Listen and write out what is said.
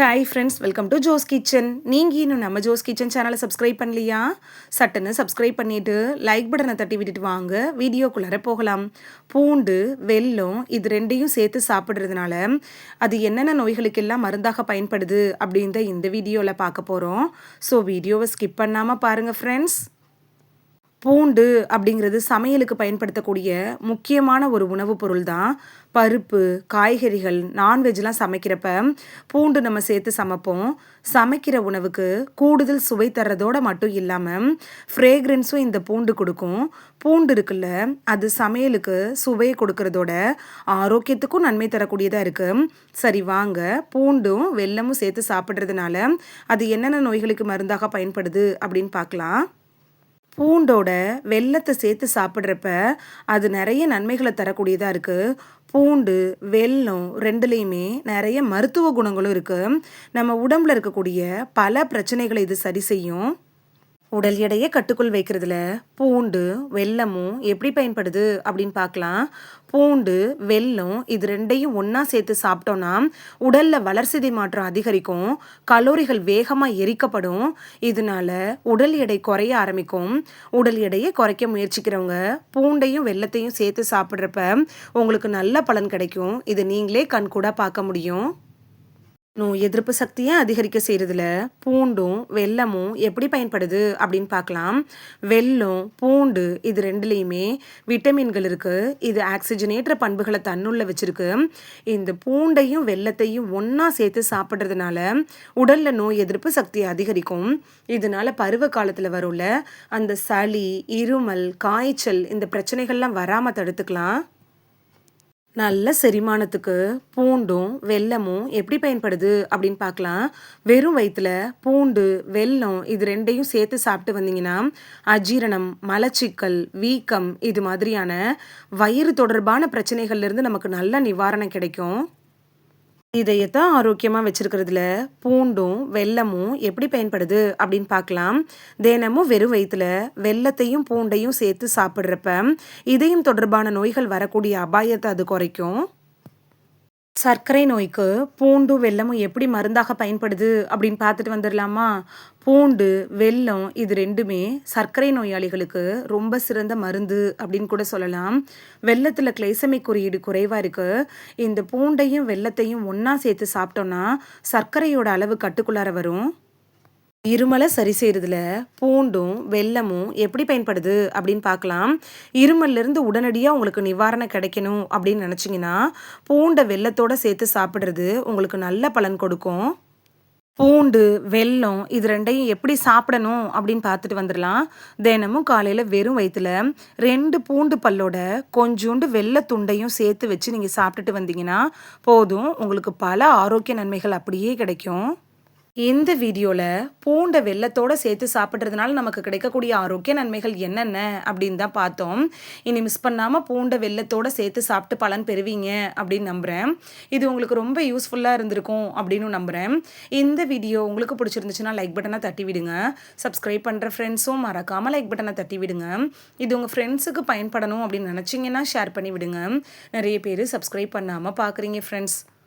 Hi friends welcome to Jo's kitchen நீங்கள் இன்னும் நம்ம ஜோஸ் கிச்சன் சேனலை சப்ஸ்கிரைப் பண்ணலையா? சட்டுன்னு சப்ஸ்கிரைப் பண்ணிவிட்டு லைக் பட்டனை தட்டி விட்டுட்டு வாங்க. வீடியோக்குள்ளார போகலாம். பூண்டு வெல்லம் இது ரெண்டையும் சேர்த்து சாப்பிட்றதுனால அது என்னென்ன நோய்களுக்கெல்லாம் மருந்தாக பயன்படுது அப்படின்ற இந்த வீடியோவில் பார்க்க போகிறோம் ஸோ வீடியோவை ஸ்கிப் பண்ணாமல் பாருங்கள் ஃப்ரெண்ட்ஸ் பூண்டு அப்படிங்கிறது சமையலுக்கு பயன்படுத்தக்கூடிய முக்கியமான ஒரு உணவுப் பொருள் தான் பருப்பு காய்கறிகள் நான்வெஜ்லாம் சமைக்கிறப்ப பூண்டு நம்ம சேர்த்து சமைப்போம். சமைக்கிற உணவுக்கு கூடுதல் சுவை தர்றதோட மட்டும் இல்லாமல் ஃப்ரேக்ரன்ஸும் இந்த பூண்டு கொடுக்கும். பூண்டு இருக்குல்ல அது சமையலுக்கு சுவையை கொடுக்கறதோட ஆரோக்கியத்துக்கும் நன்மை தரக்கூடியதாக இருக்குது சரி வாங்க. பூண்டும் வெல்லமும் சேர்த்து சாப்பிட்றதுனால அது என்னென்ன நோய்களுக்கு மருந்தாக பயன்படுது அப்படின்னு பார்க்கலாம். பூண்டோட வெள்ளத்தை சேர்த்து சாப்பிட்றப்ப அது நிறைய நன்மைகளை தரக்கூடியதாக இருக்குது பூண்டு வெல்லம் ரெண்டுலேயுமே நிறைய மருத்துவ குணங்களும் இருக்குது நம்ம உடம்புல இருக்கக்கூடிய பல பிரச்சனைகளை இது சரி செய்யும். உடல் எடையை கட்டுக்குள் வைக்கிறதுல பூண்டு வெல்லமும் எப்படி பயன்படுது அப்படின்னு பார்க்கலாம். பூண்டு வெல்லம் இது ரெண்டையும் ஒன்றா சேர்த்து சாப்பிட்டோன்னா உடலில் வளர்சிதை மாற்றம் அதிகரிக்கும். கலோரிகள் வேகமாக எரிக்கப்படும். இதனால உடல் எடை குறைய ஆரம்பிக்கும். உடல் எடையை குறைக்க முயற்சிக்கிறவங்க பூண்டையும் வெள்ளத்தையும் சேர்த்து சாப்பிட்றப்ப உங்களுக்கு நல்ல பலன் கிடைக்கும். இது நீங்களே கண் கூட பார்க்க முடியும். நோய் எதிர்ப்பு சக்தியை அதிகரிக்க செய்கிறதுல பூண்டும் வெல்லமும் எப்படி பயன்படுது அப்படின்னு பார்க்கலாம். வெல்லம் பூண்டு இது ரெண்டுலேயுமே விட்டமின்கள் இருக்குது இது ஆக்சிஜனேற்ற பண்புகளை தன்னுள்ள வச்சுருக்கு. இந்த பூண்டையும் வெள்ளத்தையும் ஒன்றா சேர்த்து சாப்பிட்றதுனால உடலில் நோய் எதிர்ப்பு சக்தியை அதிகரிக்கும். இதனால பருவ காலத்தில் வரும்ல அந்த சளி இருமல் காய்ச்சல் இந்த பிரச்சனைகள்லாம் வராமல் தடுத்துக்கலாம். நல்ல செரிமானத்துக்கு பூண்டும் வெல்லமும் எப்படி பயன்படுது அப்படின்னு பார்க்கலாம். வெறும் வயிற்றுல பூண்டு வெல்லம் இது ரெண்டையும் சேர்த்து சாப்பிட்டு வந்தீங்கன்னா அஜீரணம் மலச்சிக்கல் வீக்கம் இது மாதிரியான வயிறு தொடர்பான பிரச்சனைகள்லேருந்து நமக்கு நல்ல நிவாரணம் கிடைக்கும். இதயத்தை ஆரோக்கியமாக வச்சுருக்கிறதுல பூண்டும் வெல்லமும் எப்படி பயன்படுது அப்படின்னு பார்க்கலாம். தினமும் வெறும் வயிற்றுல வெள்ளத்தையும் பூண்டையும் சேர்த்து சாப்பிட்றப்ப இதயம் தொடர்பான நோய்கள் வரக்கூடிய அபாயத்தை அது குறைக்கும். சர்க்கரை நோய்க்கு பூண்டு வெல்லமும் எப்படி மருந்தாக பயன்படுது அப்படின்னு பார்த்துட்டு வந்துடலாமா? பூண்டு வெல்லம் இது ரெண்டுமே சர்க்கரை நோயாளிகளுக்கு ரொம்ப சிறந்த மருந்து அப்படின்னு கூட சொல்லலாம். வெள்ளத்தில் கிளைசமை குறியீடு குறைவாக இருக்குது இந்த பூண்டையும் வெள்ளத்தையும் ஒன்றா சேர்த்து சாப்பிட்டோன்னா சர்க்கரையோட அளவு கட்டுக்குள்ளார வரும். இருமலை சரி செய்கிறதுல பூண்டும் வெல்லமும் எப்படி பயன்படுது அப்படின்னு பார்க்கலாம். இருமல்லேருந்து உடனடியாக உங்களுக்கு நிவாரணம் கிடைக்கணும் அப்படின்னு நினச்சிங்கன்னா பூண்டை வெள்ளத்தோடு சேர்த்து சாப்பிட்றது உங்களுக்கு நல்ல பலன் கொடுக்கும். பூண்டு வெல்லம் இது ரெண்டையும் எப்படி சாப்பிடணும் அப்படின்னு பார்த்துட்டு வந்துடலாம். தினமும் காலையில் வெறும் வயிற்றுல ரெண்டு பூண்டு பல்லோட கொஞ்சோண்டு வெள்ளை துண்டையும் சேர்த்து வச்சு நீங்கள் சாப்பிட்டுட்டு வந்தீங்கன்னா போதும். உங்களுக்கு பல ஆரோக்கிய நன்மைகள் அப்படியே கிடைக்கும். இந்த வீடியோவில் பூண்டை வெள்ளத்தோடு சேர்த்து சாப்பிட்றதுனால நமக்கு கிடைக்கக்கூடிய ஆரோக்கிய நன்மைகள் என்னென்ன அப்படின்னு தான் பார்த்தோம். இனி மிஸ் பண்ணாமல் பூண்டை வெள்ளத்தோடு சேர்த்து சாப்பிட்டு பலன் பெறுவீங்க அப்படின்னு நம்புகிறேன் இது உங்களுக்கு ரொம்ப யூஸ்ஃபுல்லாக இருந்திருக்கும் அப்படின்னு நம்புகிறேன் இந்த வீடியோ உங்களுக்கு பிடிச்சிருந்துச்சுன்னா லைக் பட்டனை தட்டி விடுங்க. சப்ஸ்கிரைப் பண்ணுற ஃப்ரெண்ட்ஸும் மறக்காமல் லைக் பட்டனை தட்டி விடுங்க. இது உங்கள் ஃப்ரெண்ட்ஸுக்கு பயன்படணும் அப்படின்னு நினச்சிங்கன்னா ஷேர் பண்ணி விடுங்க. நிறைய பேர் சப்ஸ்கிரைப் பண்ணாமல் பார்க்குறீங்க ஃப்ரெண்ட்ஸ்